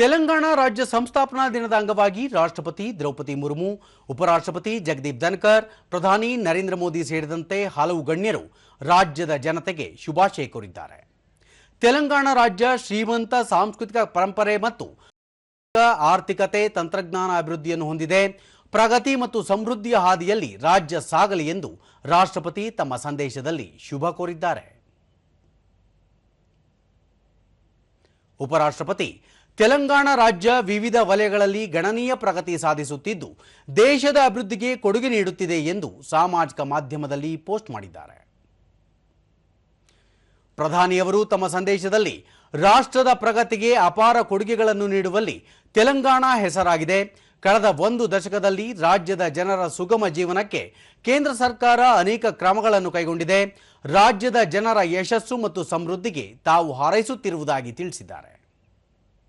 ತೆಲಂಗಾಣ ರಾಜ್ಯ ಸಂಸ್ಥಾಪನಾ ದಿನದ ಅಂಗವಾಗಿ ರಾಷ್ಟ್ರಪತಿ ದ್ರೌಪದಿ ಮುರ್ಮು, ಉಪರಾಷ್ಟ್ರಪತಿ ಜಗದೀಪ್ ಧನ್ಕರ್, ಪ್ರಧಾನಿ ನರೇಂದ್ರ ಮೋದಿ ಸೇರಿದಂತೆ ಹಲವು ಗಣ್ಯರು ರಾಜ್ಯದ ಜನತೆಗೆ ಶುಭಾಶಯ ಕೋರಿದ್ದಾರೆ. ತೆಲಂಗಾಣ ರಾಜ್ಯ ಶ್ರೀಮಂತ ಸಾಂಸ್ಕೃತಿಕ ಪರಂಪರೆ ಮತ್ತು ಆರ್ಥಿಕತೆ ತಂತ್ರಜ್ಞಾನ ಅಭಿವೃದ್ಧಿಯನ್ನು ಹೊಂದಿದೆ. ಪ್ರಗತಿ ಮತ್ತು ಸಮೃದ್ಧಿಯ ಹಾದಿಯಲ್ಲಿ ರಾಜ್ಯ ಸಾಗಲಿ ಎಂದು ರಾಷ್ಟ್ರಪತಿ ತಮ್ಮ ಸಂದೇಶದಲ್ಲಿ ಶುಭ ಕೋರಿದ್ದಾರೆ. ಉಪರಾಷ್ಟ್ರಪತಿ ತೆಲಂಗಾಣ ರಾಜ್ಯ ವಿವಿಧ ವಲಯಗಳಲ್ಲಿ ಗಣನೀಯ ಪ್ರಗತಿ ಸಾಧಿಸುತ್ತಿದ್ದು, ದೇಶದ ಅಭಿವೃದ್ಧಿಗೆ ಕೊಡುಗೆ ನೀಡುತ್ತಿದೆ ಎಂದು ಸಾಮಾಜಿಕ ಮಾಧ್ಯಮದಲ್ಲಿ ಪೋಸ್ಟ್ ಮಾಡಿದ್ದಾರೆ. ಪ್ರಧಾನಿಯವರು ತಮ್ಮ ಸಂದೇಶದಲ್ಲಿ, ರಾಷ್ಟ್ರದ ಪ್ರಗತಿಗೆ ಅಪಾರ ಕೊಡುಗೆಗಳನ್ನು ನೀಡುವಲ್ಲಿ ತೆಲಂಗಾಣ ಹೆಸರಾಗಿದೆ. ಕಳೆದ ಒಂದು ದಶಕದಲ್ಲಿ ರಾಜ್ಯದ ಜನರ ಸುಗಮ ಜೀವನಕ್ಕೆ ಕೇಂದ್ರ ಸರ್ಕಾರ ಅನೇಕ ಕ್ರಮಗಳನ್ನು ಕೈಗೊಂಡಿದೆ. ರಾಜ್ಯದ ಜನರ ಯಶಸ್ಸು ಮತ್ತು ಸಮೃದ್ಧಿಗೆ ತಾವು ಹಾರೈಸುತ್ತಿರುವುದಾಗಿ ತಿಳಿಸಿದ್ದಾರೆ.